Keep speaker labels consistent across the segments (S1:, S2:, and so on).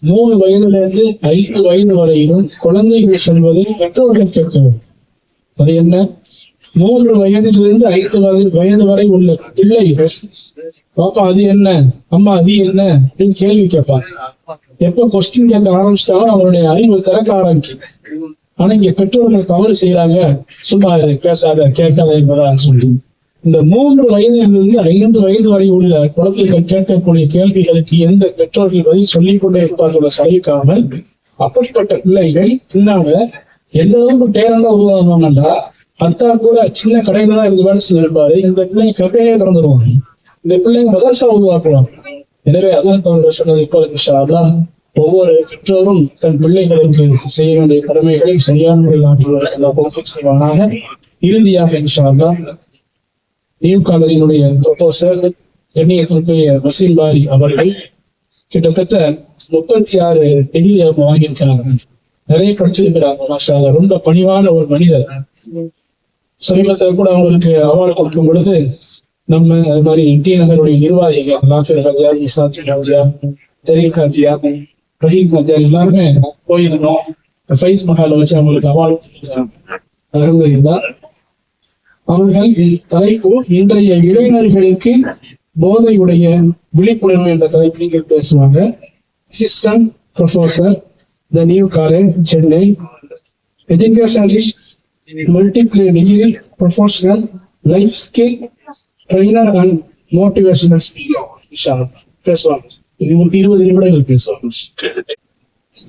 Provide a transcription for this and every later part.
S1: மூணு வயதுல இருந்து ஐந்து வயது வரையிலும் குழந்தைகள் செல்வது பெற்றோர்கள் அது என்ன? மூன்று வயதிலிருந்து ஐந்து வயது வயது வரை உள்ள பிள்ளைகள் பாப்பா அது என்ன? அம்மா அது என்ன? அப்படின்னு கேள்வி கேட்பாங்க. எப்ப கொஸ்டின் கேட்க ஆரம்பிச்சிட்டாலும் அவருடைய அறிவு திறக்க ஆரம்பிக்கும். ஆனா இங்க பெற்றோர்கள் தவறு செய்யறாங்க சும்மா பேசாத கேட்காத என்பதா சொல்லி. இந்த மூன்று வயதிலிருந்து ஐந்து வயது வரை உள்ள குழந்தைகள் கேட்கக்கூடிய கேள்விகளுக்கு எந்த பெற்றோர்கள் பதில் சொல்லிக் கொண்டே இருப்பார்கள் சகிக்காமல் அப்படிப்பட்ட பிள்ளைகள் பின்னால எந்த அளவுக்கு டேரண்டா உருவாகணும்னா அத்தா கூட சின்ன கடையில தான் இருந்து வேலை செஞ்சிருப்பாரு இந்த பிள்ளைங்க கடையே திறந்துருவாங்க. இந்த பிள்ளைங்க மதர்சா உருவாக்கலாம். எனவே அதான் தோன்ற சொன்னது இப்போ ஒவ்வொரு பெற்றோரும் தன் பிள்ளைகளுக்கு செய்ய வேண்டிய கடமைகளை சரியான முறையில் ஆற்றுவதற்கு இறுதியாக இன்ஷா நியூ காலேஜினுடைய ப்ரொபோசர் கண்ணியத்திற்குரிய வசீல் பாரி அவர்கள் கிட்டத்தட்ட முப்பத்தி ஆறு டிகிரி அவங்க வாங்கியிருக்கிறாங்க நிறைய படிச்சிருக்கிறாங்க மாஷா ரொம்ப பணிவான ஒரு மனிதர். சமீபத்தில் கூட அவங்களுக்கு அவார்டு கொடுக்கும் பொழுது நம்ம அது மாதிரி டி நகருடைய நிர்வாகிகள் நாஃபிர் ஹஜா இசாத் ஹஜா தெரீக் ஹஜியா ரஹீம் ஹஜா எல்லாருமே போயிருந்தோம். ஃபைஸ் மஹால வச்சு அவங்களுக்கு அவார்டு இருந்தா அவர்கள் தலைப்பு இன்றைய இளைஞர்களுக்கு போதையுடைய விழிப்புணர்வு என்ற தலைப்பில் பேசுவாங்க. Assistant professor the new college Chennai educationalist multiple degree professional life skill trainer and motivational speaker பேசுவாங்க இது ஒரு இருபது நிமிடங்கள் பேசுவாங்க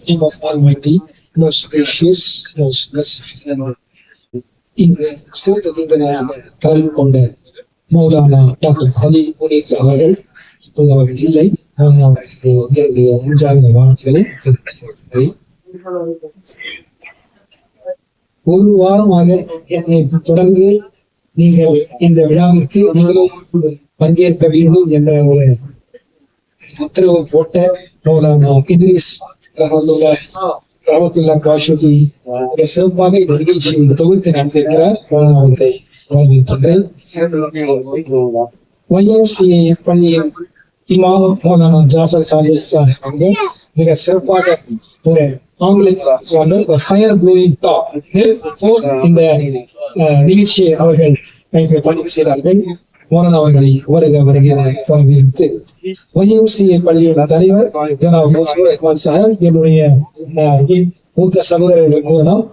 S2: name of Almighty, most gracious, most merciful. இங்கு சிறப்பு விருந்தினராக கலந்து கொண்ட மௌலானா டாக்டர் ஹலி முனீர் அவர்கள் இப்போது அவர்கள் இல்லை. நான் அவர்களுடைய என்னுடைய நெஞ்சார்ந்த வாழ்த்துக்களை ஒரு வாரமாக என்னை தொடர்ந்து நீங்கள் இந்த விழாவிற்கு நீங்களும் பங்கேற்க வேண்டும் என்ற ஒரு உத்தரவு போட்ட மௌலானா இத்ரிஸ் ரஹமத்துல்லாஹ் ரஹமத்துல்லாஹ் காஷிஃபி மிக சிறப்பாக இந்த நிகழ்ச்சியை தொகுத்து நடத்தியிருக்கிறார் மௌலானா அவர்களை வரவேற்கின்றேன் YMCA பள்ளியின் இமாம் மௌலானா ஜாஃபர் சாஹிப் சாஹிப் அவங்க மிக சிறப்பாக ஒரு ஆங்கிலத்தில் வந்து ஃபயர் ப்ளூயிங் டாப் இந்த அஹ், நிகழ்ச்சியை அவர்கள் இங்கு பதிவு செய்தார்கள் மோகன் அவர்களை வருக வருகிற வரவேற்று YMCA பள்ளியின் தலைவர் ரஹ்மான் சாஹிப் என்னுடைய மூத்த சகோதரர்கள் மூலம்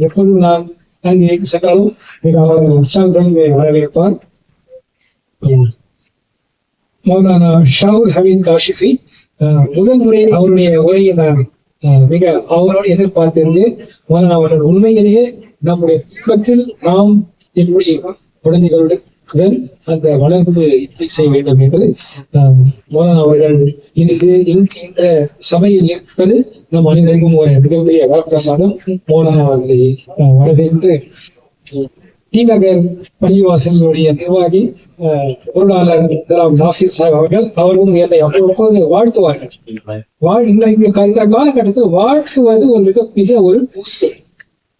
S2: எப்பொழுதும் நான் அங்கே சென்றாலும் மிக அவர் உற்சாகத்துடன் வரவேற்பார். மௌலானா ஷாவுல் ஹமீன் காஷிஃபி முதல் முறை அவருடைய உரையை நான் மிக அவரோடு எதிர்பார்த்திருந்தேன் மௌலானா அவர்கள் உண்மையிலேயே நம்முடைய குடும்பத்தில் நாம் என்னுடைய குழந்தைகளுடன் அந்த வளர்ப்பு எப்படி செய்ய வேண்டும் என்று அஹ், அவர்கள் இன்று இந்த சபையில் இருப்பது நம் அனைவருக்கும் ஒரு மிகப்பெரிய வரப்பிரசாதம். மௌலானா அவர்களை வரவேற்று. டி நகர் பள்ளிவாசலுடைய நிர்வாகி அஹ், பொருளாளர் நாஃபீர் சாஹிப் அவர்கள் அவரும் என்னை அவ்வப்போது வாழ்த்துவார்கள். வாழ் இந்த இந்த இந்த காலகட்டத்தில் வாழ்த்துவது ஒரு மிகப்பெரிய ஒரு பூசை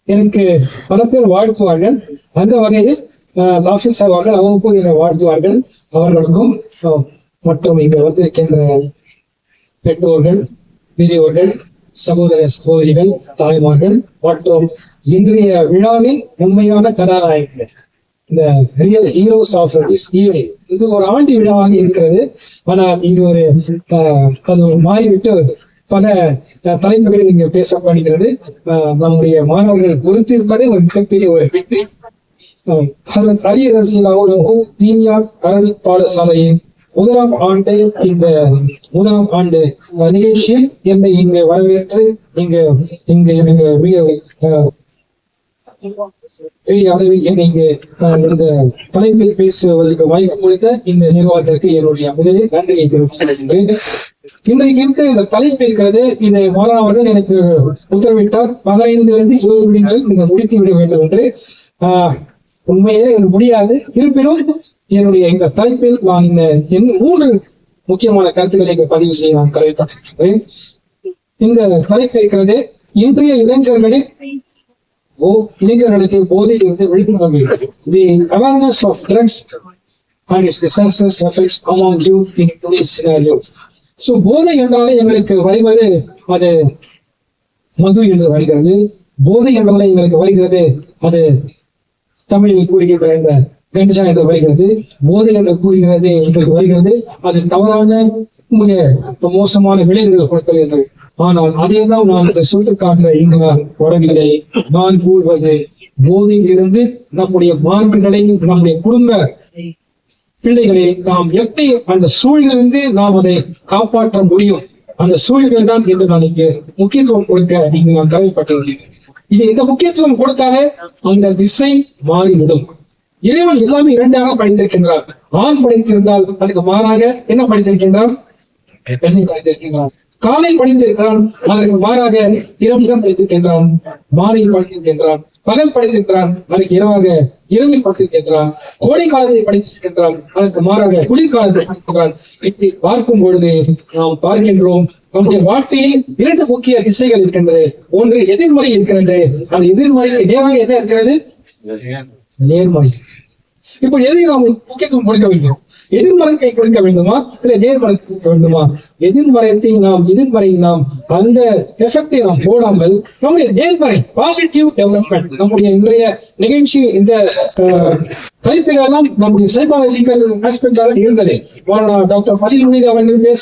S2: எனக்கு பல பேர் வாழ்த்துவார்கள். அந்த வகையில் அஹ், நாஃபீர் அவங்க அவர்கள் என்னை வாழ்த்துவார்கள். அவர்களுக்கும் மற்றும் இங்கு வந்திருக்கின்ற பெற்றோர்கள் பெரியோர்கள் சகோதர சகோதரிகள் தாய்மார்கள் மற்றும் இன்றைய விழாவில் உண்மையான கதாநாயகர்கள். இந்த real heroes of this evening இது ஒரு ஆண்டு விழாவாக இருக்கிறது. ஆனால் இது ஒரு அது ஒரு மாறிவிட்டு பல அஹ், தலைப்புகளில் இங்கு பேசப்படுகிறது. நம்முடைய மாணவர்கள் பொறுத்திருப்பதே ஒரு மிகப்பெரிய ஒரு வெற்றி. ஹசரத் அலி ரசீலா ஒரு தீனியா அரபிக் பாடசாலையின் முதலாம் ஆண்டு இந்த முதலாம் ஆண்டு நிகழ்ச்சியில் என்னை இங்கு வரவேற்று இங்க இங்க எனக்கு மிக பெரிய அளவில் என்னை இங்கு இந்த தலைப்பில் பேசுவதற்கு வாய்ப்பு கொடுத்த இந்த நிர்வாகத்திற்கு என்னுடைய முதலில் நன்றியை தெரிவித்துக் கொள்கின்றேன். இன்றைக்கு இருக்கிற இந்த தலைப்பு இருக்கிறது இதை மாணவர்கள் எனக்கு உத்தரவிட்டார். பதினைந்திலிருந்து இருபது நிமிடங்கள் நீங்கள் முடித்து விட வேண்டும் என்று உண்மையே இது முடியாது. இருப்பினும் என்னுடைய இந்த தலைப்பில் நான் இந்த என் மூன்று முக்கியமான கருத்துக்களை பதிவு செய்ய நான் கருவித்திருக்கிறேன் இந்த தலைப்பு இருக்கிறது இன்றைய இளைஞர்களில் ஓ இளைஞர்களுக்கு போதையில் இருந்து விழிப்புணர்வு the awareness of drugs and its disastrous effects among you in today's scenario so போதை என்றாலே எங்களுக்கு வருவது அது மது என்று வருகிறது. போதை என்றாலே எங்களுக்கு வருகிறது அது தமிழில் கூறுகின்ற இந்த கஞ்சா என்று வருகிறது. போதை என்று கூறுகிறது எங்களுக்கு வருகிறது. அது தவறான மிக மோசமான விளைவுகள் கொடுப்பது என்று. ஆனால் அதையெல்லாம் நான் இந்த காட்டுற இங்கு நான் வரவில்லை. நான் கூறுவது போதையிலிருந்து நம்முடைய மாண்புகளை நம்முடைய குடும்ப பிள்ளைகளை நாம் எப்படி அந்த சூழலிலிருந்து நாம் அதை காப்பாற்ற முடியும்? அந்த சூழல்கள் தான் என்று நான் இங்கு முக்கியத்துவம் கொடுக்க இங்கு நான் தேவைப்பட்டுள்ளேன் இது இந்த முக்கியத்துவம் கொடுத்தாலே அந்த திசை மாறிவிடும். இறைவன் எல்லாமே இரண்டாக படைத்திருக்கின்றார். ஆண் படைத்திருந்தால் அதுக்கு மாறாக என்ன படைத்திருக்கின்றான்? பெண்ணை படைத்திருக்கின்றான். காலை படைத்திருக்கிறான் அதற்கு மாறாக இரவிடம் படைத்திருக்கின்றான் மாலை படைத்திருக்கின்றான் பகல் படைத்திருக்கிறான் அதற்கு இரவாக இரவில் படைத்திருக்கின்றான் கோடை காலத்தை படைத்திருக்கின்றான் அதற்கு மாறாக குளிர்காலத்தை படைத்திருக்கிறான் இப்படி பார்க்கும் பொழுது நாம் பார்க்கின்றோம் நம்முடைய வாழ்க்கையில் இரண்டு முக்கிய திசைகள் இருக்கின்றது ஒன்று எதிர்மறை இருக்கிறது. அந்த எதிர்மறைக்கு நேராக என்ன இருக்கிறது? நேர்மறை. இப்ப எதை நாம் முக்கியத்துவம் கொடுக்க வேண்டும்? எதிர்மறைத்தை கொடுக்க வேண்டுமா? இல்ல நேர்மறைத்தை கொடுக்க வேண்டுமா? எதிர்மறையத்தை நாம் எதிர்மறை நாம் அந்த எஃபெக்டை நாம் போடாமல் நம்முடைய நேர்மறை பாசிட்டிவ் டெவலப்மெண்ட் நம்முடைய இன்றைய நிகழ்ச்சி இந்த தலைப்புகளெல்லாம் நம்முடைய சைக்காலஜிக்கல் ஆஸ்பெக்டாக இருந்தது. மாணவா டாக்டர் ஃபலீல் முனீர் அவர்கள் பேச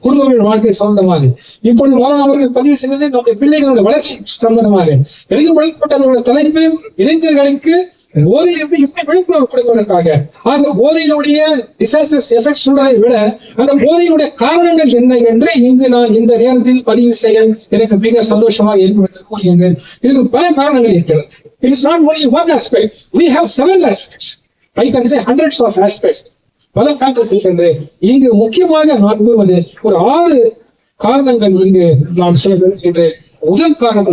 S2: குடும்பங்கள் வாழ்க்கை சம்பந்தமாக. இப்பொழுது மாணவ அவர்கள் பதிவு செய்தது நம்முடைய பிள்ளைகளுடைய வளர்ச்சி சம்பந்தமாக. எழுதி படைக்கப்பட்டவர்களுடைய தலைப்பு இளைஞர்களுக்கு போதை எப்படி எப்படி விழிப்புணர்வு கொடுப்பதற்காக ஆக போதையினுடைய டிசாஸ்டர்ஸ் எஃபெக்ட் சொல்றதை விட அந்த போதையினுடைய காரணங்கள் என்ன என்று இங்கு நான் இந்த நேரத்தில் பதிவு செய்ய எனக்கு மிக சந்தோஷமாக ஏற்படுத்த கூறுகின்றேன். இதுக்கு பல காரணங்கள் இருக்கிறது. It is not only one aspect we have several aspects. I can say hundreds of aspects. பல ஃபேக்டர்ஸ் இருக்கின்றது இங்கு முக்கியமாக நான் கூறுவது ஒரு ஆறு காரணங்கள் இங்கு நான் சொல்ல விரும்புகின்றேன் முதல் காரணம்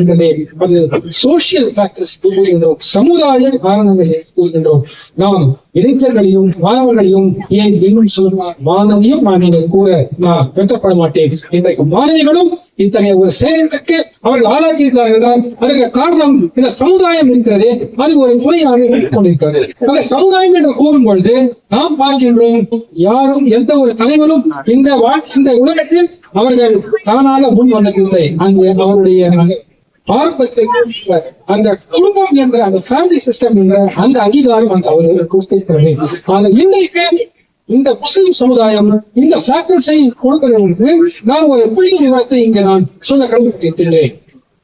S2: அது சோசியல் ஃபேக்டர்ஸ் கூறுகின்றோம் சமுதாய காரணங்களை கூறுகின்றோம் நாம் இளைஞர்களையும் மாணவர்களையும் ஏன் இன்னும் சொல்லலாம் மாணவியும் மாணவிகள் கூட நான் வெட்கப்பட மாட்டேன் இன்றைக்கு மாணவிகளும் இத்தகைய ஒரு செயலுக்கு அவர்கள் ஆளாக்கியிருக்கிறார்கள் தான் அதற்கு காரணம் இந்த சமுதாயம் இருக்கிறது அது ஒரு துணையாக கொண்டிருக்கிறது. அந்த சமுதாயம் என்று கூறும் பொழுது நாம் பார்க்கின்றோம் யாரும் எந்த ஒரு தலைவரும் இந்த இந்த உலகத்தில் அவர்கள் தானாக முன் வந்ததில்லை. அங்கு அவருடைய ஆரம்பத்தில் அந்த குடும்பம் என்ற அந்த ஃபேமிலி சிஸ்டம் என்ற அந்த அங்கீகாரம் அந்த அவர்கள் கொடுத்திருக்கிறது. ஆனால் இன்றைக்கு இந்த முஸ்லிம் சமுதாயம் இந்த ஃபேக்டர்ஸை கொடுப்பதற்கு நான் ஒரு புள்ளி விவரத்தை இங்கு நான் சொல்ல கண்டுபிடித்துள்ளேன்.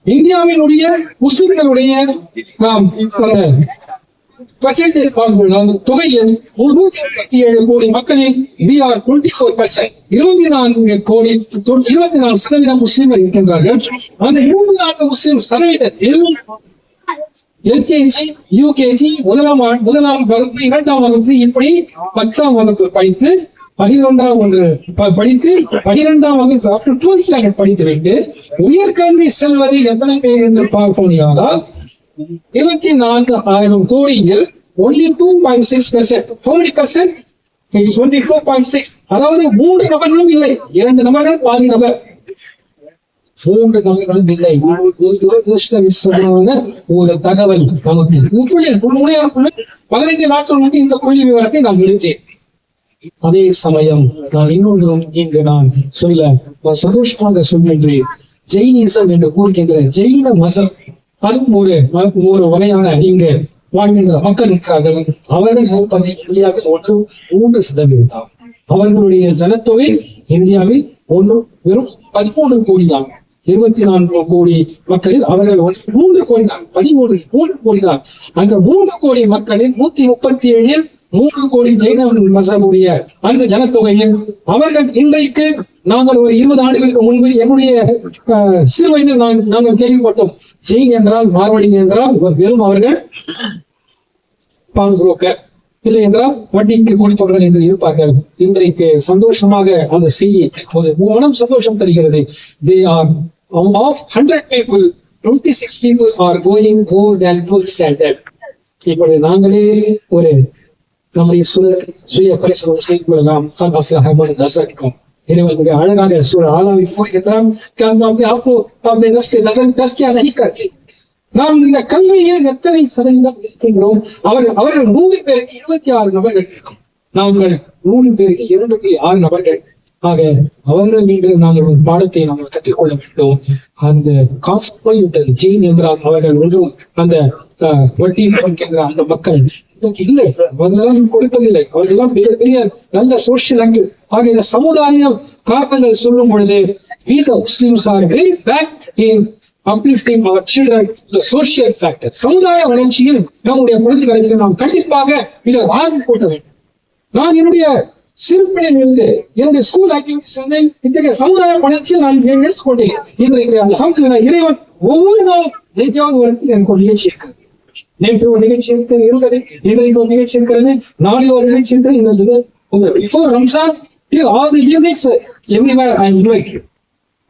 S2: இந்தியாவினுடைய முஸ்லிம்களுடைய நாம் பர்சன்டேஜ் பார்க்கும்போது அந்த தொகையில் முன்னூத்தி முப்பத்தி ஏழு கோடி மக்களில் we are twenty four percent இருபத்தி நான்கு கோடி இருபத்தி நான்கு சதவீதம் முஸ்லீம்கள் இருக்கின்றார்கள். அந்த இருபத்தி நான்கு முஸ்லீம் சதவீதத்தில் எல்கேஜி யூகேஜி முதலாம் முதலாம் வகுப்பு இரண்டாம் வகுப்பு இப்படி பத்தாம் வகுப்பு படித்து பனிரெண்டாம் ஒன்று படித்து பனிரெண்டாம் வகுப்பு ஆஃப்டர் டுவெல்த் ஸ்டாண்டர்ட் படித்து விட்டு உயர்கல்வி செல்வது எத்தனை பேர் என்று பார்ப்போம் இருபத்தி நான்கு ஆயிரம் கோடியில் only two point six percent forty percent only two point six அதாவது மூன்று நபர்களும் இல்லை. இரண்டு நபர்கள் பாதி நபர். மூன்று நபர்களும் இல்லை. ஒரு துரதிருஷ்டவசமான ஒரு தகவல் நமக்கு. உண்மையில் பதினைந்து நாட்கள் முன்பு இந்த புள்ளி விவரத்தை நான் எடுத்தேன் அதே சமயம் நான் இன்னொன்றும் இங்கு நான் சொல்ல சந்தோஷமாக சொல்கின்றேன். ஜெயினிசம் என்று கூறுகின்ற ஜெயின மசம் அதுவும் ஒரு ஒரு வகையான இங்கு வாழ்கின்ற மக்கள் இருக்கிறார்கள். அவர்கள் இருப்பது இந்தியாவில் ஒன்று மூன்று சதவீதம். அவர்களுடைய ஜனத்தொகை இந்தியாவில் ஒன்று வெறும் பதிமூன்று கோடி தான். இருபத்தி நான்கு கோடி மக்களில் அவர்கள் ஒன்று மூன்று கோடி தான். பதிமூன்று மூன்று கோடி தான். அந்த மூன்று கோடி மக்களில் நூத்தி முப்பத்தி ஏழில் மூன்று கோடி ஜெயினவர்கள் மசமுடைய அந்த ஜனத்தொகையில் அவர்கள் இன்றைக்கு நாங்கள் ஒரு இருபது ஆண்டுகளுக்கு முன்பு என்னுடைய அஹ், சிறு வயதில் நான் நாங்கள் கேள்விப்பட்டோம். ஜெயின் என்றால் மார்வாடி என்றால் ஒரு வெறும் அவர்கள் பால் புரோக்கர் இல்லை என்றால் வட்டிக்கு கொடுப்பவர்கள் என்று இருப்பார்கள். இன்றைக்கு சந்தோஷமாக அந்த செய்தி மனம் சந்தோஷம் தருகிறது. They are of hundred people twenty six people are going more than twelve standard இப்பொழுது நாங்களே ஒரு நம்முடைய சுய சுய பரிசோதனை செய்து கொள்ளலாம். தான் அஃபில் ஹர்மன் தசரிக்கும் இறைவன் மிக அழகாக சூழ ஆளாவை கூறுகின்றான் நாம் அப்படி அப்போ அப்படி நஃப்ஸை நசல் தஸ்கியா நஹி கர்த்தி நாம் இந்த கல்வியில் எத்தனை சதவீதம் இருக்கின்றோம் அவர்கள் அவர்கள் நூறு பேருக்கு இருபத்தி ஆறு நபர்கள் இருக்கும் நாங்கள் நூறு பேருக்கு இரண்டு புள்ளி ஆறு நபர்கள் ஆக அவர்கள் நீங்கள் நாங்கள் ஒரு பாடத்தை நாங்கள் கற்றுக்கொள்ள வேண்டும் அந்த கான்ஸ்ட் ஜீன் என்றால் அவர்கள் ஒன்றும் அந்த வட்டி கொடுக்கின்ற அந்த மக்கள் இல்லை. அவர்களெல்லாம் கொடுப்பதில்லை. அவர்களெல்லாம் மிகப்பெரிய நல்ல சோசியல் ஆங்கிள் ஆக இந்த சமுதாயம் காரணங்கள் சொல்லும் பொழுது we the Muslims are very back in uplifting our children the social factor சமுதாய வளர்ச்சியில் நம்முடைய குழந்தைகளுக்கு நாம் கண்டிப்பாக இதை ஆர்வம் கூட்ட வேண்டும். நான் என்னுடைய சிறுப்பினில் இருந்து என்னுடைய ஸ்கூல் ஆக்டிவிட்டிஸ் வந்து இத்தகைய சமுதாய வளர்ச்சியில் நான் எடுத்துக்கொண்டேன். இன்றைக்கு அல்ஹம்துலில்லாஹ் இறைவன் ஒவ்வொரு நாளும் எங்கேயாவது ஒரு எனக்கு ஒரு நிகழ்ச்சி இருக்கிறது நேற்று ஒரு நிகழ்ச்சி இருக்கிறது இருந்தது. இன்றைக்கு ஒரு நிகழ்ச்சி இருக்கிறது நாளைக்கு ஒரு நிகழ்ச்சி இருக்கிறது இருந்தது. Before Ramzan till all the evenings everywhere I invite you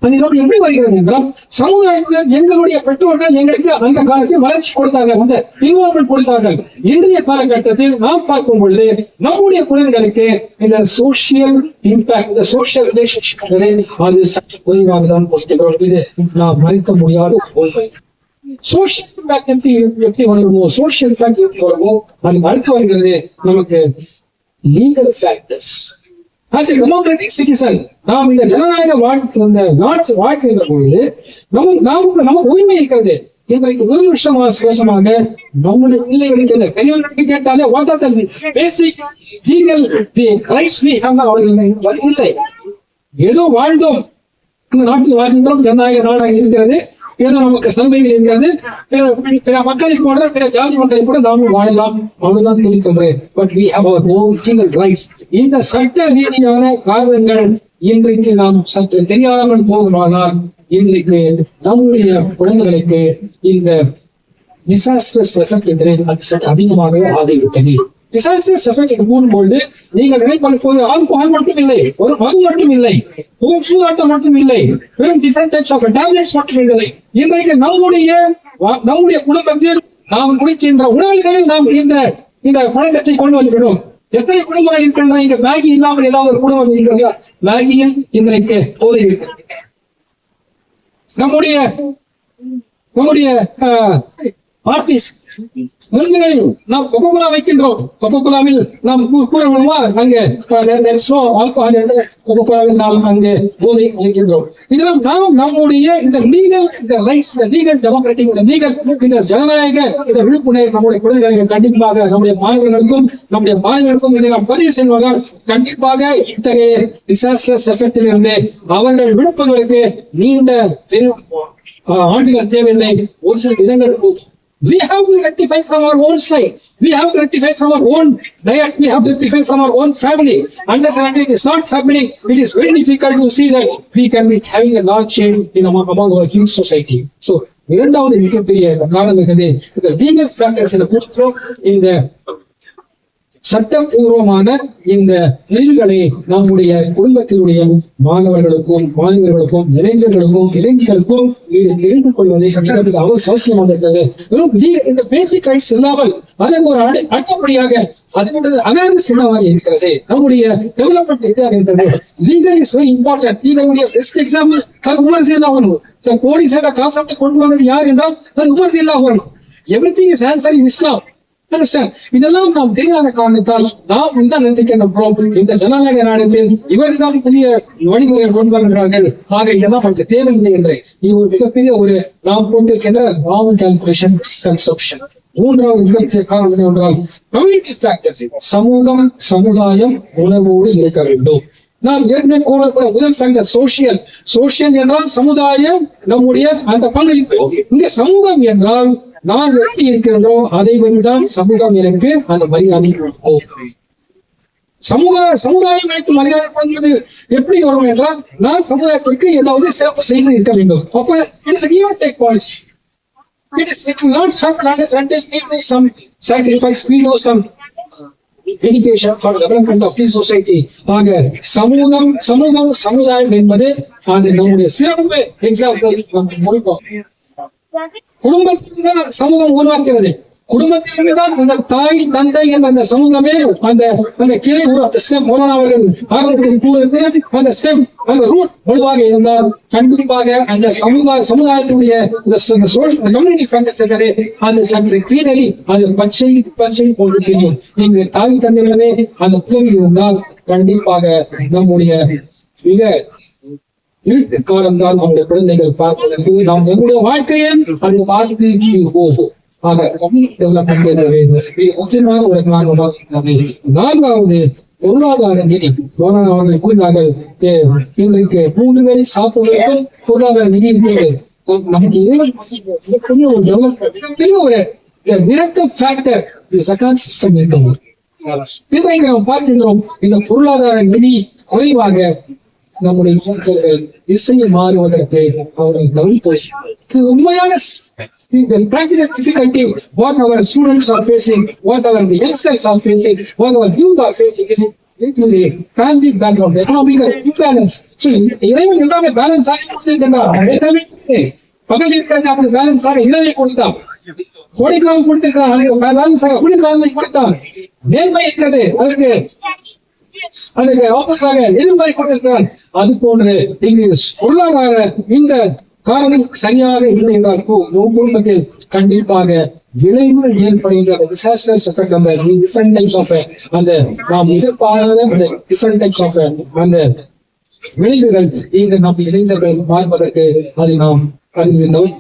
S2: அது இதோடு எப்படி வருகிறது என்றால் சமுதாயத்தில் எங்களுடைய பெற்றோர்கள் எங்களுக்கு அந்த காலத்தில் வளர்ச்சி கொடுத்தார்கள் அந்த இன்வால்மெண்ட் கொடுத்தார்கள். இன்றைய காலகட்டத்தில் நாம் பார்க்கும் பொழுது நம்முடைய குழந்தைகளுக்கு இந்த சோசியல் இம்பாக்ட் இந்த சோசியல் ரிலேஷன்ஷிப் அது சற்று குறைவாக தான் போய்கிறோம் இது நாம் மறுக்க முடியாத உண்மை சோசியல் இம்பாக்ட் எப்படி எப்படி வளருமோ? சோசியல் இம்பாக்ட் எப்படி வருமோ அது அடுத்து வருகிறது நமக்கு legal factors as a democratic citizen நாம் இந்த ஜனநாயக வாழ்க்கை இந்த நாட்டு வாழ்க்கைங்கிற பொழுது நம்ம நமக்கு நம்ம உரிமை இருக்கிறது. இன்றைக்கு ஒரு வருஷம் சேசமாக நம்முடைய பிள்ளைகளுக்கு பெரியவர்களுக்கு கேட்டாலே what தல்வி basic legal the rights we have அவர்கள் இல்லை ஏதோ வாழ்ந்தோம். இந்த நாட்டில் வாழ்ந்தோம் ஜனநாயக நாடாக இருக்கிறது. ஏதோ நமக்கு சந்தைகள் இருக்கிறது பிற- பிற மக்களை போன்ற பிற ஜாதி மக்களை கூட நாமும் வாழலாம். அவ்வளவுதான் இருக்கின்றேன் but we have our own legal rights இந்த சட்ட ரீதியான காரணங்கள் இன்றைக்கு நாம் சற்று தெரியாமல் போகுமானால் இன்றைக்கு நம்முடைய குழந்தைகளுக்கு இந்த டிசாஸ்டர்ஸ் எஃபெக்ட் எதிரே அது சற்று அதிகமாக ஆகிவிட்டது. டிசாஸ்டர் எஃபெக்ட் கூறும்பொழுது நீங்கள் நினைப்பது போது ஆல்கோஹால் மட்டும் இல்லை ஒரு மது மட்டும் இல்லை சூதாட்டம் மட்டும் இல்லை வெறும் டிஃபரெண்ட் டைப்ஸ் ஆஃப் டேப்லெட்ஸ் மட்டும் இல்லை. இன்றைக்கு நம்முடைய நம்முடைய குடும்பத்தில் நாம் குடிக்கின்ற உணவுகளில் நாம் இந்த இந்த பழக்கத்தை கொண்டு வந்துவிடும். எத்தனை குடும்பங்கள் இருக்கின்றன? இங்க மேகி இல்லாமல் ஏதாவது ஒரு குடும்பம் இருக்கிறதா? மேகியில் இன்றைக்கு போதை இருக்கிறது நம்முடைய நம்முடைய ஆர்டிஸ்ட் விருதுகளில் நாம் கொக்கோகோலா வைக்கின்றோம். கொக்கோகோலாவில் நாம் கூ- கூற முடியுமா அங்கே ஆல்கோஹால் என்று கொக்கோகோலாவில் நாம் அங்கே போதை அளிக்கின்றோம். இதெல்லாம் நாம் நம்முடைய இந்த லீகல் இந்த ரைட்ஸ் இந்த லீகல் டெமோக்ராட்டிக் இந்த லீகல் இந்த ஜனநாயக இந்த விழிப்புணர்வு நம்முடைய குழந்தைகளுக்கு கண்டிப்பாக நம்முடைய மாணவர்களுக்கும் நம்முடைய மாணவர்களுக்கும் இதை நாம் பதிவு செய்வார்கள் கண்டிப்பாக இத்தகைய டிசாஸ்டர்ஸ் எஃபெக்டில் இருந்து அவர்கள் விடுப்பதற்கு நீண்ட தெரு- ஆஹ் ஆண்டுகள் தேவையில்லை. ஒரு சில தினங்கள் போதும் We have to rectify from our own side. We have to rectify from our own diet. We have to rectify from our own family. Unless and until it is not happening, it is very difficult to see that we can be having a large change in among, among our huge society. So, இரண்டாவது மிகப்பெரிய காரணம் இருக்கிறது இந்த legal factors கொடுக்கிறோம் இந்த சட்டப்பூர்வமான இந்த தொழில்களை நம்முடைய குடும்பத்தினுடைய மாணவர்களுக்கும் மாணவர்களுக்கும் இளைஞர்களுக்கும் இளைஞர்களுக்கும் இது தெரிந்து கொள்வதை மிக அவசியமாக இருந்தது இந்த பேசிக் ரைட்ஸ் இல்லாமல் அதன் ஒரு அடை- அட்டப்படியாக அதனுடைய அவேர்னஸ் என்னவாக இருக்கிறது. நம்முடைய டெவலப்மெண்ட் எதாக இருக்கிறது. லீகல் இஸ் வெரி இம்பார்ட்டன்ட் லீகலுடைய பெஸ்ட் எக்ஸாம்பிள் அது உமர் செய்யலாம் வரணும் இந்த கான்செப்ட் கொண்டு வந்தது யார் என்றால் அது உமர் செய்யலாம் வரணும் எவ்ரி திங் இஸ் ஆன்சர் இஸ்லாம் இதெல்லாம் நாம் தெரியாத காரணத்தால் நாம் இந்த நினைக்கின்றோம் இந்த ஜனநாயக நாடத்தில் இவர்கள் தான் புதிய வழிமுறையை கொண்டு வருகிறார்கள். ஆக இதெல்லாம் நமக்கு தேவையில்லை என்று. இது ஒரு மிகப்பெரிய ஒரு நாம் போட்டிருக்கின்ற ராங் கால்குலேஷன் மூன்றாவது மிகப்பெரிய காரணம் என்றால் கம்யூனிட்டி ஃபேக்டர்ஸ் சமூகம் சமுதாயம் உணவோடு இருக்க வேண்டும். நாம் ஏற்கனவே கூட முதல் சங்க சோசியல் சோசியல் என்றால் சமுதாயம் நம்முடைய அந்த பங்களிப்பு. இங்க சமூகம் என்றால் நான் எப்படி இருக்கின்றோம் அதை வந்துதான் சமூகம் எனக்கு அந்த மரியாதை சமூக சமுதாயம் எனக்கு மரியாதை பண்ணுவது எப்படி வரும் என்றால் நான் சமுதாயத்திற்கு ஏதாவது சிறப்பு செய்து இருக்க வேண்டும். அப்ப it's give take policy it is it not not happen Sunday feel me some sacrifice feel we some some for development of the society ஆக சமூகம் சமூகம் சமுதாயம் என்பது அது நம்முடைய சிறப்பு எக்ஸாம்பிள் முடிப்போம். குடும்பத்திலிருந்து சமூகம் உருவாக்குகிறது. குடும்பத்திலிருந்து தான் அந்த தாய் தந்தை என்ற அந்த சமூகமே அந்த அந்த கிளை ஸ்டெம் ஸ்டெப் மோலானா அவர்கள் ஆரம்பத்தில் அந்த ஸ்டெப் அந்த ரூட் வலுவாக இருந்தால் கண்டிப்பாக அந்த சமுதாய சமுதாயத்துடைய இந்த கம்யூனிட்டி ஃபேக்டர்ஸ் அது சற்று கிரீனரி அது பச்சை பச்சை போன்று தெரியும். நீங்க தாய் தந்தையிடமே அந்த உதவி இருந்தால் கண்டிப்பாக நம்முடைய மிக இருட்டு அந்த குழந்தைகள் பார்ப்பதற்கு நாம் நம்முடைய வாழ்க்கையில் அந்த வாழ்க்கைக்கு போகும். ஆக கம்யூனிட்டி டெவலப்மெண்ட் வேண்டும் இது முக்கியமான ஒரு காரணமாக நான்காவது பொருளாதார நிதி. போன அவர்கள் கூறினார்கள் இன்றைக்கு மூன்று பேரை சாப்பிடுவதற்கும் பொருளாதார நிதி இருக்கிறது. நமக்கு மிகப்பெரிய ஒரு டெவலப்மெண்ட் மிகப்பெரிய ஒரு மிரக்கல் ஃபேக்டர் இந்த சகான் சிஸ்டம் இருக்கிறது. இதை நாம் பார்க்கின்றோம் இந்த பொருளாதார நிதி குறைவாக நம்முடைய இளைஞர்கள் திசையை மாறுவதற்கு அவர்கள் கவனித்து உண்மையான the practical difficulty what our students are facing, what our the youngsters are facing, what our youth are facing is into the family background, the economic imbalance. So, இறைவன் எல்லாமே பேலன்ஸ் ஆகி கொடுத்திருக்கின்றார். பகல் இருக்கிறது அவருக்கு பேலன்ஸ் ஆக இறைவை கொடுத்தான். கோடிக்கலாம் கொடுத்திருக்கிறான். அவருக்கு பேலன்ஸ் ஆக குடிக்கலாம் கொடுத்தான். நேர்மை இருக்கிறது. அதற்கு அதுக்கு ஆப்போசிட்டாக எதிர்மறை கொடுத்திருக்கிறான். அது போன்று இங்கு பொருளாதார இந்த காரணம் சரியாக இல்லை என்றால் குடும்பத்தில் கண்டிப்பாக விளைவு ஏற்படுகின்ற டிசாஸ்டர்ஸ் எஃபெக்ட் அந்த டைப்ஸ் ஆஃப் அந்த நாம் எதிர்பாராத அந்த டிஃபரெண்ட் டைப்ஸ் ஆஃப் அந்த விளைவுகள் இங்கு நம் இளைஞர்கள் பார்ப்பதற்கு அதை நாம் அறிந்திருந்தோம்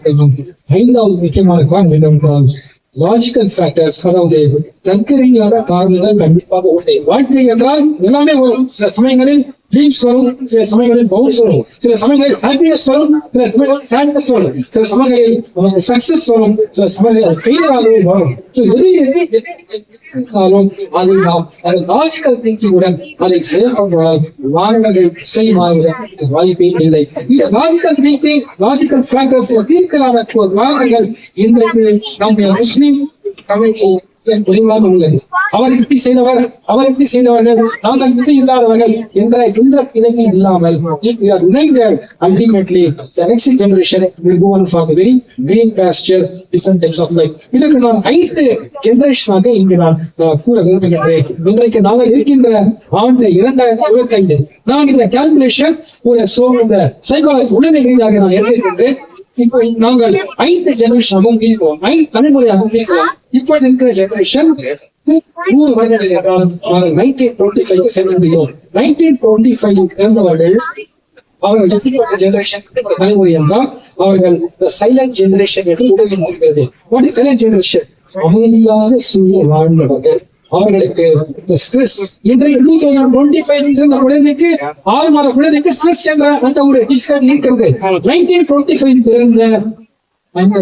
S2: ஐந்தாவது முக்கியமான காரணம் என்னவென்றால் லாஜிக்கல் ஃபேக்டர்ஸ் அதாவது தற்கரீதியான காரணங்கள் கண்டிப்பாக உண்டு. வாழ்க்கை என்றால் எல்லாமே வரும். சில சமயங்களில் லீவ்ஸ் வரும் சில சமயங்களில் பவுன்ஸ் வரும் சில சமயங்களில் ஹாப்பினஸ் வரும் சில சமயங்களில் சேட்னஸ் வரும் சில சமயங்களில் சக்சஸ் வரும் சில சமயங்களில் ஃபெயிலியர் வரும். ஸோ எது எது எது அதை நாம் அது லாஜிக்கல் திங்கிங்குடன் அதை செயல்படுவதால் மாணவர்கள் திசை வாய்ப்பே இல்லை. இந்த லாஜிக்கல் திங்கிங் லாஜிக்கல் ஃபேக்டர்ஸ் தீர்க்கலான மாணவர்கள் இன்றைக்கு நம்முடைய முஸ்லீம் தமிழ் குறைவாக உள்ளது அவர் இப்படி செய்தவர் அவர் இப்படி செய்தவர்கள் நாங்கள் இப்படி இல்லாதவர்கள் என்ற இந்த பிணைப்பு இல்லாமல் if we are united green the next types of go இதற்கு நான் ஐந்து ஜெனரேஷனாக இங்கு நான் கூற விரும்புகின்றேன் இன்றைக்கு நாங்கள் இருக்கின்ற ஆண்டு இரண்டாயிரத்தி இருபத்தி ஐந்து நான் இந்த கால்குலேஷன் ஒரு சோ இந்த சைக்காலஜி உடனே ரீதியாக நான் எழுதியிருக்கின்றேன் இப்போ நாங்கள் ஐந்து ஜெனரேஷனாகவும் இருக்கிறோம் ஐந்து தலைமுறையாகவும் இருக்கிறோம் இப்பொழுது இருக்கிற ஜெனரேஷன் நூறு வருடங்கள் என்றால் நாங்கள் நைன்டீன் டுவெண்ட்டி ஃபைவ் சென்று முடியும் நைன்டீன் டுவெண்ட்டி ஃபைவ் பிறந்தவர்கள் அவர்கள் எப்படிப்பட்ட ஜெனரேஷன் தலைமுறை என்றால் அவர்கள் இந்த சைலண்ட் ஜெனரேஷன் என்று உதவி இருக்கிறது. வாட் இஸ் சைலண்ட் ஜெனரேஷன் அமைதியாக சூழல் வாழ்ந்தவர்கள். அவர்களுக்கு ஸ்ட்ரெஸ் இன்றைய டூ தௌசண்ட் டுவெண்ட்டி ஃபைவ் இருந்த குழந்தைக்கு ஆறு மாத குழந்தைக்கு ஸ்ட்ரெஸ் என்ற அந்த ஒரு டிஃபிகல்ட் இருக்கிறது. நைன்டீன் டுவெண்ட்டி ஃபைவ் பிறந்த அந்த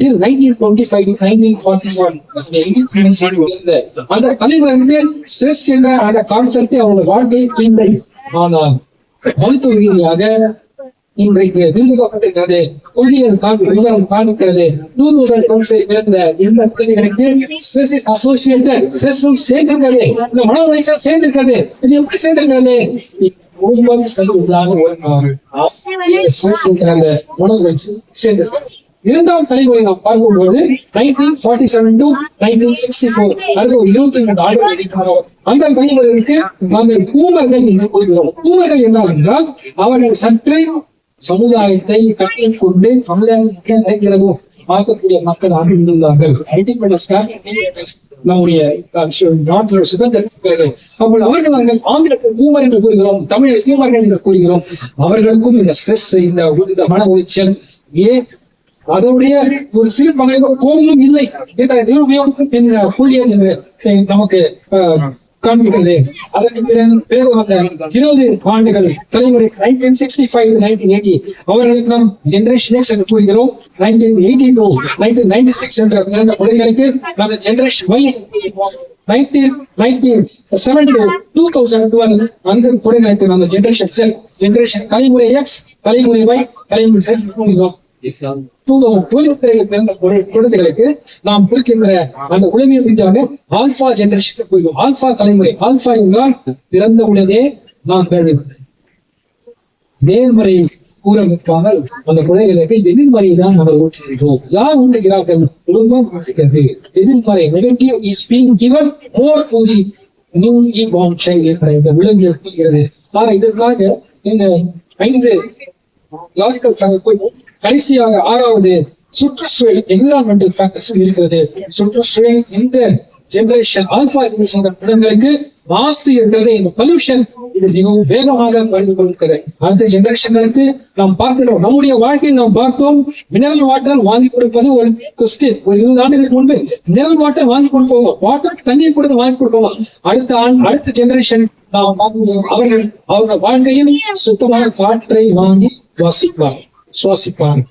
S2: till 1925 1947 அந்த தலைவருக்கு ஸ்ட்ரெஸ் என்ற அந்த கான்செப்ட் அவங்க வாழ்க்கை இல்லை. ஆனால் மருத்துவ ரீதியாக இன்றைக்கு நிரூபிக்கப்பட்டிருக்கிறது புள்ளியல் காண்பி விவரம் காண்பிக்கிறது டூ தௌசண்ட் டுவெண்ட்டி பிறந்த இந்த குழந்தைகளுக்கு ஸ்ட்ரெஸ் இஸ் அசோசியேட்டட் ஸ்ட்ரெஸ்ஸும் சேர்ந்திருக்கிறது. இந்த மன உளைச்சல் சேர்ந்திருக்கிறது. இது எப்படி சேர்ந்திருக்கிறது? குடும்பம் செல்வதாக ஒரு ஸ்ட்ரெஸ் அந்த மன உளைச்சல் சேர்ந்திருக்கிறது. இரண்டாம் தலைமுறை நாம் பார்க்கும்போது nineteen forty seven to nineteen sixty four அடுத்த ஒரு இருபத்தி ரெண்டு ஆண்டுகள் இருக்கிறோம் அந்த தலைமுறைகளுக்கு நாங்கள் பூமர்கள் என்று கூறுகிறோம். பூமர்கள் என்றால் என்றால் அவர்கள் சற்றே சமுதாயத்தை கட்டிக்கொண்டு சமுதாயம் சமுதாயத்தை நினைக்கிறதோ பார்க்கக்கூடிய மக்கள் இருந்திருந்தார்கள் இண்டிபெண்டன்ஸ் நம்முடைய uh, நாட்டில் சுதந்திரம் அவர்கள் அவர்கள் நாங்கள் ஆங்கிலத்தில் பூமர் என்று கூறுகிறோம் தமிழில் பூமர்கள் என்று கூறுகிறோம். அவர்களுக்கும் இந்த ஸ்ட்ரெஸ் இந்த இந்த மன உளைச்சல் ஏன் அதனுடைய ஒரு சிறு பங்கு கோபமும் இல்லை. நிரூபியம் என்ற புள்ளியல் நமக்கு uh, அஹ், அதற்கு பிறகு பிறகு வந்த இருபது ஆண்டுகள் தலைமுறை nineteen sixty five nineteen eighty அவர்களுக்கு நாம் ஜெனரேஷன் எக்ஸ் என்று கூறுகிறோம். Nineteen eighty two nineteen ninety six என்ற பிறந்த குழந்தைகளுக்கு நாம் generation Y nineteen nineteen seven to two thousand twelve அந்த குழந்தைகளுக்கு நம்ம ஜென்ரேஷன் செல் ஜெனரேஷன் தலைமுறை எக்ஸ் தலைமுறை ஒய் தலைமுறை செல் கூறுகிறோம். குழந்தைகளுக்கு நாம் கொடுக்கின்ற அந்த உளவியல் ரீதியாக ஆல்பா ஜெனரேஷன் குறிக்கும் ஆல்பா தலைமுறை ஆல்பா என்றால் பிறந்த உடனே நாங்கள் நேர்மறை கூற வைக்காமல் அந்த குழந்தைகளுக்கு எதிர்மறை தான் நாங்கள் ஊட்டுகிறோம் யார் ஊட்டுகிறார்கள்? குடும்பம் ஊட்டுகிறது எதிர்மறை negative is being given more to the newborn என்ற இந்த விலங்கியல் கூறுகிறது ஆனால் இதற்காக இந்த ஐந்து லாஜிக்கல் போய் கடைசியாக ஆறாவது சுற்றுச்சூழல் என்விரான்மெண்டல் ஃபேக்டர்ஸ் இருக்கிறது. சுற்றுச்சூழல் இந்த ஜெனரேஷன் ஆல்பா ஜெனரேஷன் இடங்களுக்கு மாசு இருக்கிறது. இந்த பொல்யூஷன் இது மிகவும் வேகமாக பறந்து கொண்டிருக்கிறது. அடுத்த ஜெனரேஷன்களுக்கு நாம் பார்க்கிறோம். நம்முடைய வாழ்க்கையை நாம் பார்த்தோம் மினரல் வாட்டர் வாங்கி கொடுப்பது ஒரு கொஸ்டின் ஒரு இருபது ஆண்டுகளுக்கு முன்பு மினரல் வாட்டர் வாங்கி கொடுப்போம்? வாட்டர் தண்ணீர் கொடுத்து வாங்கி கொடுப்போம்? அடுத்த ஆண்டு அடுத்த ஜெனரேஷன் நாம் அவர்கள் அவர்கள் வாழ்க்கையில் சுத்தமான காற்றை வாங்கி சுவாசிப்பார் சுவாசிப்பார்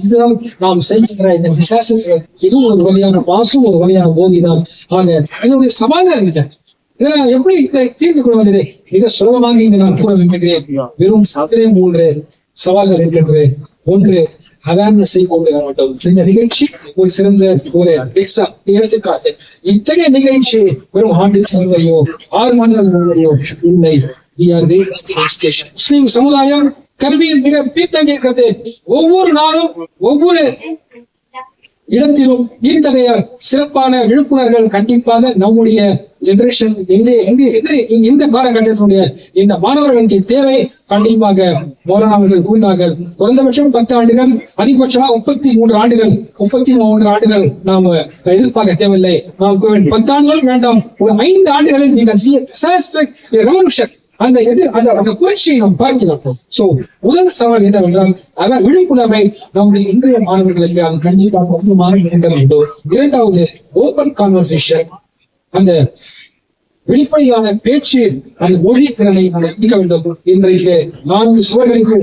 S2: இதுதான் நாம் செய்கின்ற இந்த விசேஷங்கள் இதுவும் ஒரு வகையான மாசும் ஒரு வழியான போதிதான் ஆக இதனுடைய சவாலாக இருக்குது இதை எப்படி இதை தீர்த்து கொள்ள மிக சுலபமாக இங்கு நான் கூற விரும்புகிறேன் வெறும் அதிலே மூன்று சவால்கள் இருக்கின்றது ஒன்று அவேர்னஸை கொண்டு வர வேண்டும் இந்த நிகழ்ச்சி ஒரு சிறந்த ஒரு எடுத்துக்காட்டு இத்தகைய நிகழ்ச்சி வெறும் ஆண்டு முழுவதையோ ஆறு மாதங்கள் இல்லை We முஸ்லிம் சமுதாயம் கல்வியில் மிக பின்தங்கி இருக்கிறது. ஒவ்வொரு நாளும் ஒவ்வொரு இடத்திலும் இத்தகைய சிறப்பான விழிப்புணர்கள் கண்டிப்பாக நம்முடைய ஜெனரேஷன் எங்க இந்த காலகட்டத்தினுடைய இந்த மாணவர்களுக்கு தேவை. கண்டிப்பாக மோரானவர்கள் கூறினார்கள் குறைந்தபட்சம் பத்து ஆண்டுகள் அதிகபட்சமாக முப்பத்தி மூன்று ஆண்டுகள் முப்பத்தி மூன்று ஆண்டுகள் நாம் எதிர்பார்க்க தேவையில்லை. நாம் பத்து ஆண்டுகள் வேண்டாம். ஒரு ஐந்து ஆண்டுகளில் நீங்கள் அந்த எது அந்த அந்த புரட்சியை நாம் பார்க்கிறோம். சோ முதல் சவால் என்னவென்றால் அதான் விழிப்புணர்வை நம்முடைய இன்றைய மாணவர்களுக்கு அது கண்டிப்பாக வந்து மாறி இருக்க வேண்டும். இரண்டாவது ஓபன் கான்வர்சேஷன் அந்த வெளிப்படையான பேச்சு அந்த மொழி திறனை நாம் வேண்டும். இன்றைக்கு நான்கு சுவர்களுக்கு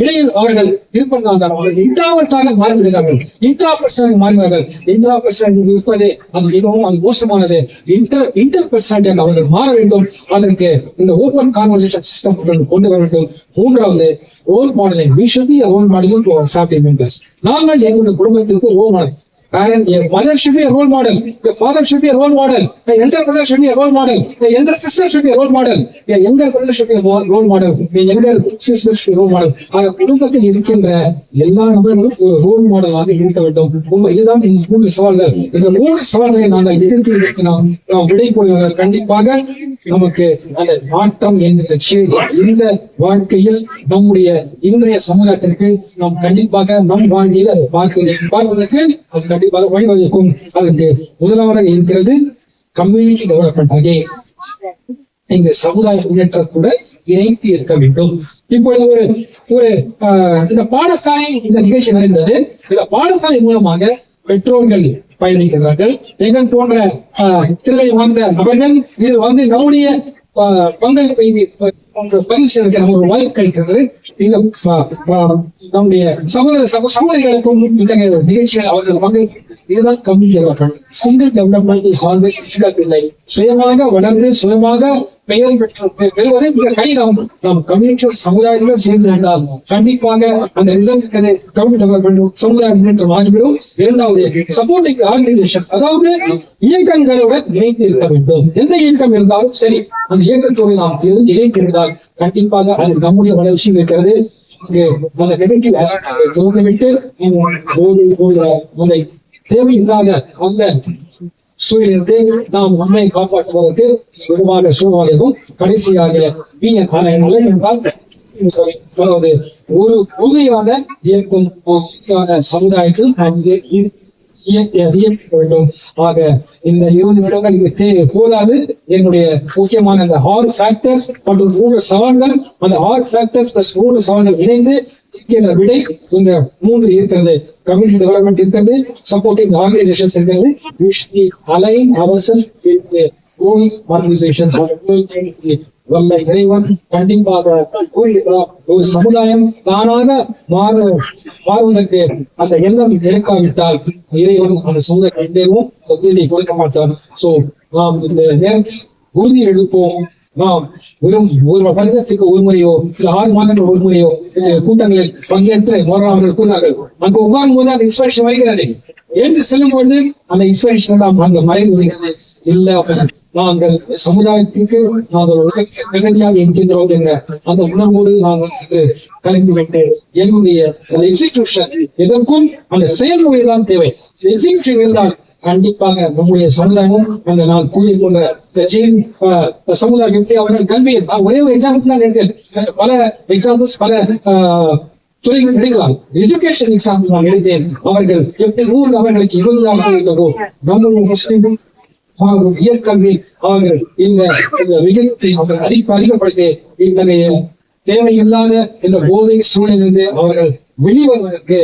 S2: இடையில் அவர்கள் இருப்பதால் அவர்கள் இன்ட்ராவர்ட்டாக மாறிவிடுகிறார்கள். இன்ட்ரா பர்சனாக மாறினார்கள் இன்ட்ரா பர்சனாக இருப்பதே அது மிகவும் அது மோசமானது. இன்டர் இன்டர் பர்சனாக அவர்கள் மாற வேண்டும். அதற்கு இந்த ஓபன் கான்வர்சேஷன் சிஸ்டம் கொண்டு வர வேண்டும். மூன்றாவது role modelling we should be role modelling to family members நாங்கள் எங்களுடைய குடும்பத்திற்கு role model And a mother should be a role model. Your father should be a role model. Your elder brother should be a role model. Your younger sister should be a role model. Your younger brother should be a role model. Your younger sister should be a role model. ஆக குடும்பத்தில் இருக்கின்ற எல்லா நபர்களும் ஒரு role மாடலாக இருக்க வேண்டும் உண்மை இதுதான் இந்த மூன்று சவால்கள் இந்த மூன்று சவால்களை நாங்கள் எதிர்த்து இருக்கிறோம் நாம் விடை போகிறவர்கள் கண்டிப்பாக நமக்கு அந்த மாற்றம் என்கிற இந்த வாழ்க்கையில் நம்முடைய இன்றைய சமூகத்திற்கு நாம் கண்டிப்பாக நம் வாழ்க்கையில் அதை பார்க்க பார்ப்பதற்கு அது கண்டிப்பாக வழிவகுக்கும். அதற்கு முதலாவதாக இருக்கிறது கம்யூனிட்டி டெவலப்மெண்ட் அதே இந்த சமுதாய முன்னேற்றத்தோட இணைத்து இருக்க வேண்டும். இப்பொழுது ஒரு ஒரு ஆஹ், இந்த பாடசாலை இந்த நிகழ்ச்சி நடந்தது. இந்த பாடசாலை மூலமாக பெற்றோர்கள் பயணிக்கிறார்கள். எங்கள் போன்ற ஆஹ், திறமை வாய்ந்த நபர்கள் இது வந்து நம்முடைய பங்களிப்பை பதிவு செய்வதற்கு ஒரு வாய்ப்பு கிடைக்கிறது. இந்த ஆஹ், நம்முடைய சகோதர சகோ- சகோதரிகளுக்கும் இத்தகைய நிகழ்ச்சிகள் அவர்கள் பங்களிப்பு இதுதான் community single development is always சுயமாக வளர்ந்து சுயமாக பெயர் பெற்று மிக கடினம் நாம் கம்யூனிட்டி சமுதாயத்தில் சேர்ந்து கண்டிப்பாக அந்த ரிசல்ட் கம்யூனிட்டி டெவலப்மெண்ட் சமுதாய முன்னேற்றம் ஆகிவிடும் இரண்டாவது சப்போர்ட்டிங் ஆர்கனைசேஷன் அதாவது இயக்கங்களுடன் இணைத்து இருக்க வேண்டும் எந்த இயக்கம் இருந்தாலும் சரி அந்த இயக்கத்தோடு நாம் இருந்து கண்டிப்பாக அது நம்முடைய வளர்ச்சி இருக்கிறது இங்கு அந்த நெகட்டிவ் விட்டு போன்ற தேவையில்லாத அந்த சூழலிருந்து நாம் நம்மை காப்பாற்றுவதற்கு விதமாக சூழ்நிலையும் கடைசியாக வீண் ஆனால் என்றால் அதாவது ஒரு உறுதியான இயக்கும் உறுதியான சமுதாயத்தில் நாம் இங்கே வேண்டும். ஆக இந்த இருபது நிமிடங்கள் இது தே- போதாது. என்னுடைய முக்கியமான இந்த ஆறு ஃபேக்டர்ஸ் மற்றும் மூணு சவால்கள். அந்த ஆறு ஃபேக்டர்ஸ் பிளஸ் மூணு சவால்கள் இணைந்து இருக்கின்ற விடை இந்த மூன்று இருக்கிறது. கம்யூனிட்டி டெவலப்மெண்ட் இருக்கிறது. சப்போர்ட்டிங் ஆர்கனைசேஷன்ஸ் இருக்கிறது. We should be align ourselves with the வல்ல இறைவன் கண்டிப்பாக கூறுகிறார். ஒரு சமுதாயம் தானாக மாற மாறுவதற்கு அந்த எண்ணம் எடுக்காவிட்டால் இறைவன் அந்த சமுதாயம் கண்டேவும் ஒத்துழைப்பை கொடுக்க மாட்டான். சோ நாம் இந்த நேரத்தில் உறுதி எடுப்போம் நாம் வெறும் ஒரு வருடத்துக்கு ஒரு முறையோ இல்ல ஆறு மாதங்கள் ஒரு முறையோ கூட்டங்களில் பங்கேற்று அவர்கள் கூறினார்கள் அங்கு உட்காரும் போது அந்த இன்ஸ்பிரேஷன் வருகிறது. எழுந்து செல்லும் பொழுது அந்த இன்ஸ்பிரேஷன் எல்லாம் அங்கு மறைந்து விடுகிறது. இல்ல நாங்கள் சமுதாயத்திற்கு நாங்கள் உலகத்தை நேரடியாக என்கின்றோம் என்ற அந்த உணர்வோடு நாங்கள் கலந்து விட்டு என்னுடைய அந்த எக்ஸிகியூஷன் எதற்கும் அந்த செயல்முறை தான் தேவை. எக்ஸிகியூஷன் இருந்தால் கண்டிப்பாக நம்முடைய சமுதாயம் அந்த நான் கூறிக்கொண்ட சமுதாயத்தை அவர்கள் கல்வியில் நான் ஒரே ஒரு எக்ஸாம்பிள் தான் எடுத்தேன் பல எக்ஸாம்பிள்ஸ் பல துறைகள் எடுக்கலாம். எஜுகேஷன் எக்ஸாம்பிள் நான் எடுத்தேன். அவர்கள் எப்படி ஊர் அவர்களுக்கு இருபதாம் இருக்கிறதோ நம்முடைய அவர்கள் உயர்கல்வி அவர்கள் இந்த விகிதத்தை அவர்கள் அதிக அதிகப்படுத்தி இத்தகைய தேவையில்லாத இந்த போதை சூழலிருந்து அவர்கள் வெளிவருவதற்கு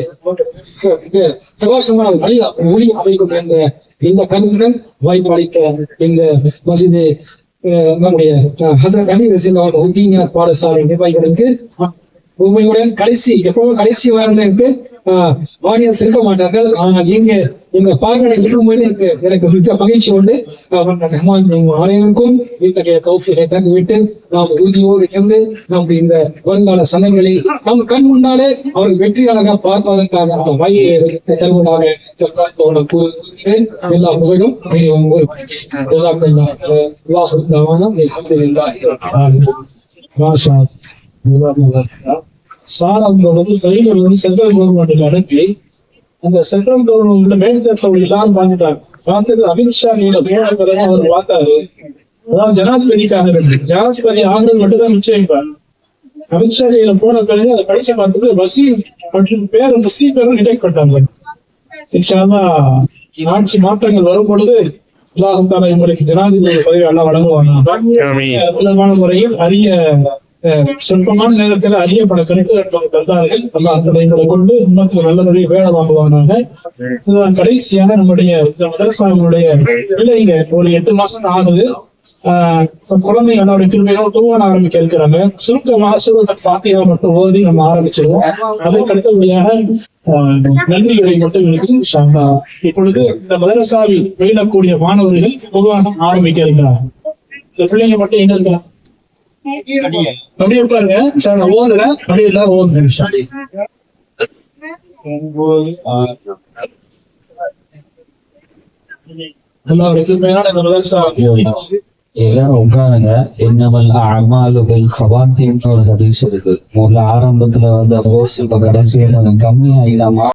S2: பிரகாசமான வழி ஒளி அமைக்கும் என்ற இந்த கருத்துடன் வாய்ப்பு அளித்த இந்த மசிது நம்முடைய அஹ், அலி ரசில் உத்தீனியார் பாடசாலை நிர்வாகிகளுக்கு உண்மையுடன் கடைசி எப்பவும் கடைசி வாரங்களுக்கு ஆடியன்ஸ் இருக்க மாட்டார்கள். ஆனால் இங்க எங்க பார்வை இருக்கும்போது எனக்கு எனக்கு மிக மகிழ்ச்சி உண்டு. அவர் ரஹ்மான் அனைவருக்கும் இத்தகைய கௌஃபியை தந்துவிட்டு நாம் உறுதியோடு இருந்து நம்முடைய இந்த வருங்கால சனங்களை நம் கண் முன்னாலே அவர்கள் வெற்றியாளராக பார்ப்பதற்கான வாய்ப்பை தருவதாக கூறுகிறேன். எல்லா புகழும்
S1: மாஷா சார் அவங்க வந்து கையில் வந்து சென்ட்ரல் கவர்மெண்ட்டுக்கு அனுப்பி அந்த சென்ட்ரல் கவர்மெண்ட்ல மேல்தட்டில் எல்லாரும் பார்த்துட்டாங்க பார்த்துட்டு அமித்ஷா நீங்க பிறகு அவர் பார்த்தாரு அதாவது ஜனாதிபதிக்காக இருக்கு ஜனாதிபதி ஆகிறது மட்டும் தான் நிச்சயிப்பார் அமித்ஷா கையில போன பிறகு அதை படிச்சு பார்த்துட்டு வசீம் மற்றும் பேர் முஸ்லீம் பேரும் ரிஜெக்ட் பண்ணாங்க இன்ஷால்லா ஆட்சி மாற்றங்கள் வரும் பொழுது அல்லாஹ் தாலா உங்களுக்கு ஜனாதிபதி பதவி எல்லாம் வழங்குவாங்க முறையில் அரிய சொற்பமான நேரத்தில் அரிய பல கருத்து தந்தார்கள். அல்லா அந்த கொண்டு இன்னும் நல்ல முறையில் வேலை வாங்குவாங்க இதுதான் கடைசியாக நம்முடைய இந்த மதரசாவினுடைய பிள்ளைங்க ஒரு எட்டு மாசம் ஆகுது. ஆஹ் இப்ப குழந்தை என்னோட கிருமையோட தூவன ஆரம்பிக்க இருக்கிறாங்க சுருக்கமாக சுருக்க பாத்தியா மட்டும் ஓதி நம்ம ஆரம்பிச்சிருவோம். அதற்கு வழியாக ஆஹ், நன்றிகளை மட்டும் இருக்குது இன்ஷா இப்பொழுது இந்த மதரசாவில் பயிலக்கூடிய மாணவர்கள் பொதுவாக ஆரம்பிக்க இருக்கிறாங்க இந்த பிள்ளைங்க மட்டும் எங்க இருக்கிறாங்க அப்படியே உட்காருங்க. சார் நான் ஓதுறேன் அப்படியே எல்லாரும் ஓதுங்க.
S3: எல்லாரும் உட்காருங்க. என்னவல் அமாலுகள் கவாத்தின்னு ஒரு ஹதீஸ் இருக்கு. முதல்ல ஆரம்பத்துல வந்து கோர்ஸ் இப்ப கடைசியில கொஞ்சம் கம்மியா இல்லாம